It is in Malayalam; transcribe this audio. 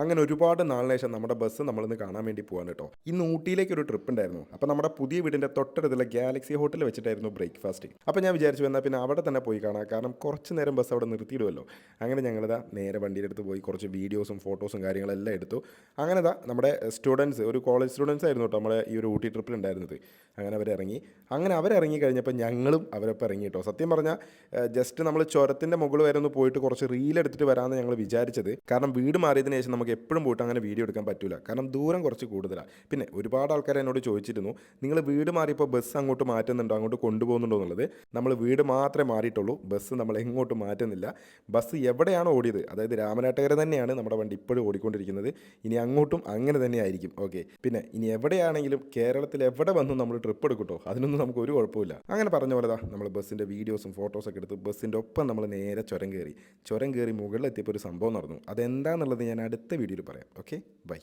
അങ്ങനെ ഒരുപാട് നാളിന് ശേഷം നമ്മുടെ ബസ് നമ്മളിന്ന് കാണാൻ വേണ്ടി പോകാൻ കേട്ടോ. ഇന്ന് ഊട്ടിയിലേക്ക് ഒരു ട്രിപ്പ് ഉണ്ടായിരുന്നു. അപ്പോൾ നമ്മുടെ പുതിയ വീടിന്റെ തൊട്ടടുത്തുള്ള ഗാലക്സി ഹോട്ടലിൽ വെച്ചിട്ടായിരുന്നു ബ്രേക്ക്ഫാസ്റ്റ് അപ്പോൾ ഞാൻ വിചാരിച്ചു എന്നാൽ പിന്നെ അവിടെ തന്നെ പോയി കാണാം. കാരണം കുറച്ച് നേരം ബസ് അവിടെ നിർത്തിയിടുമല്ലോ അങ്ങനെ ഞങ്ങളിതാ നേരെ വണ്ടിയുടെ അടുത്ത് പോയി കുറച്ച് വീഡിയോസും ഫോട്ടോസും കാര്യങ്ങളെല്ലാം എടുത്തു. അങ്ങനെ ദാ നമ്മുടെ സ്റ്റുഡൻസ് ഒരു കോളേജ് സ്റ്റുഡൻസ് ആയിരുന്നു കേട്ടോ നമ്മുടെ ഈ ഒരു ഊട്ടി ട്രിപ്പിൽ ഉണ്ടായിരുന്നത്. അങ്ങനെ അവരിറങ്ങി അങ്ങനെ അവരിറങ്ങി കഴിഞ്ഞപ്പോൾ ഞങ്ങളും അവരൊപ്പം ഇറങ്ങി കേട്ടോ. സത്യം പറഞ്ഞാൽ ജസ്റ്റ് നമ്മൾ ചുരത്തിന്റെ മുകളിൽ വരെ ഒന്ന് പോയിട്ട് കുറച്ച് റീൽ എടുത്തിട്ട് വരാമെന്ന് ഞങ്ങൾ വിചാരിച്ചത്. കാരണം വീട് മാറിയതിന് ശേഷം നമുക്ക് എപ്പോഴും പോയിട്ട് അങ്ങനെ വീഡിയോ എടുക്കാൻ പറ്റില്ല കാരണം ദൂരം കുറച്ച് കൂടുതലാണ് പിന്നെ ഒരുപാട് ആൾക്കാർ എന്നോട് ചോദിച്ചിരുന്നു നിങ്ങൾ വീട് മാറിയപ്പോൾ ബസ് അങ്ങോട്ട് മാറ്റുന്നുണ്ടോ? അങ്ങോട്ട് കൊണ്ടുപോകുന്നുണ്ടോ? എന്നുള്ളത്. നമ്മൾ വീട് മാത്രമേ മാറിയിട്ടുള്ളൂ. ബസ് നമ്മൾ എങ്ങോട്ട് മാറ്റുന്നില്ല. ബസ് എവിടെയാണ് ഓടിയത് അതായത് രാമനാട്ടുകര തന്നെയാണ് നമ്മുടെ വണ്ടി ഇപ്പോഴും ഓടിക്കൊണ്ടിരിക്കുന്നത്. ഇനി അങ്ങോട്ടും അങ്ങനെ തന്നെ ആയിരിക്കും. ഓക്കെ. പിന്നെ ഇനി എവിടെയാണെങ്കിലും കേരളത്തിൽ എവിടെ വന്നും നമ്മൾ ട്രിപ്പ് എടുക്കട്ടോ? അതിനൊന്നും നമുക്ക് ഒരു കുഴപ്പമില്ല അങ്ങനെ പറഞ്ഞ പോലെ നമ്മൾ ബസ്സിന്റെ വീഡിയോസും ഫോട്ടോസൊക്കെ എടുത്ത് ബസ്സിന്റെ ഒപ്പം നമ്മൾ നേരെ ചുരം കയറി. ചുരം കയറി മുകളിലെത്തിയപ്പോൾ ഒരു സംഭവം നടന്നു. അതെന്താണെന്നുള്ളത് ഞാൻ അടുത്ത വീഡിയോയിൽ പറയാം. ഓക്കെ? ബൈ.